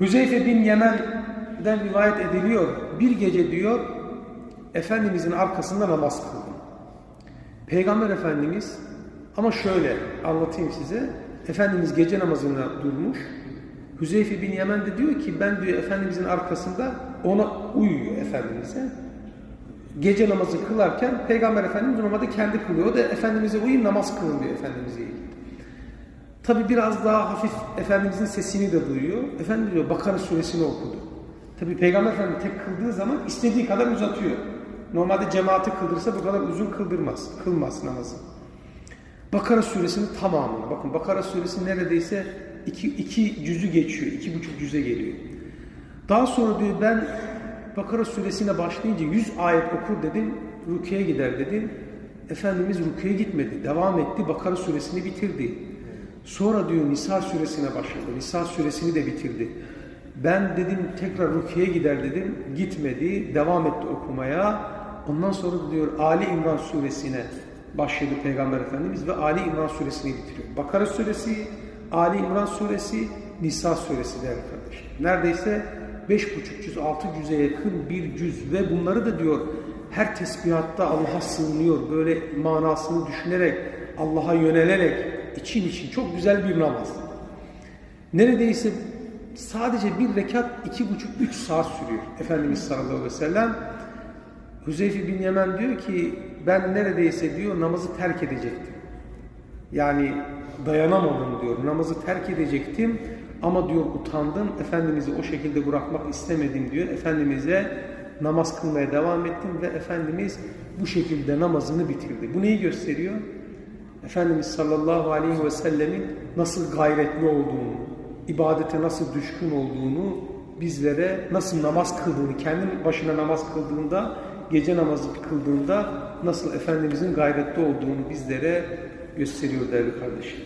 Hüzeyfe bin Yemen'den rivayet ediliyor. Bir gece diyor Efendimizin arkasında namaz kıldım. Peygamber Efendimiz ama şöyle anlatayım size. Efendimiz gece namazına durmuş. Hüzeyfe bin Yemen de diyor ki ben diyor Efendimizin arkasında ona uyuyor Efendimiz'e. Gece namazı kılarken Peygamber Efendimiz normalde kendi kılıyor. O da Efendimiz'e uyuyun namaz kılın diyor Efendimiz'e ilgili. Tabi biraz daha hafif Efendimizin sesini de duyuyor. Efendimiz diyor Bakara suresini okudu. Tabi Peygamber Efendimiz tek kıldığı zaman istediği kadar uzatıyor. Normalde cemaati kıldırsa bu kadar uzun kıldırmaz. Kılmaz namazı. Bakara suresinin tamamını. Bakın Bakara suresi neredeyse iki, iki cüzü geçiyor. iki buçuk cüze geliyor. Daha sonra diyor ben Bakara suresine başlayınca 100 ayet okur dedim. Rukiye gider dedim. Efendimiz Rukiye gitmedi. Devam etti. Bakara suresini bitirdi. Sonra diyor Nisa suresine başladı. Nisa suresini de bitirdi. Ben dedim tekrar Rukiye gider dedim. Gitmedi. Devam etti okumaya. Ondan sonra diyor Ali İmran suresine başladı Peygamber Efendimiz ve Ali İmran suresini bitiriyor. Bakara suresi, Ali İmran suresi, Nisa suresi değerli kardeşler. Neredeyse beş buçuk cüz, altı cüze yakın bir cüz ve bunları da diyor her tesbihatta Allah'a sığınıyor. Böyle manasını düşünerek, Allah'a yönelerek için için çok güzel bir namaz. Neredeyse sadece bir rekat iki buçuk üç saat sürüyor Efendimiz sallallahu aleyhi ve sellem. Hüzeyfe bin Yemen diyor ki ben neredeyse diyor namazı terk edecektim. Yani dayanamadım diyor. Namazı terk edecektim ama diyor utandım. Efendimiz'i o şekilde bırakmak istemedim diyor. Efendimiz'e namaz kılmaya devam ettim ve Efendimiz bu şekilde namazını bitirdi. Bu neyi gösteriyor? Efendimiz sallallahu aleyhi ve sellemin nasıl gayretli olduğunu, ibadete nasıl düşkün olduğunu, bizlere nasıl namaz kıldığını, kendi başına namaz kıldığında, gece namazı kıldığında nasıl Efendimizin gayretli olduğunu bizlere gösteriyor değerli kardeşim.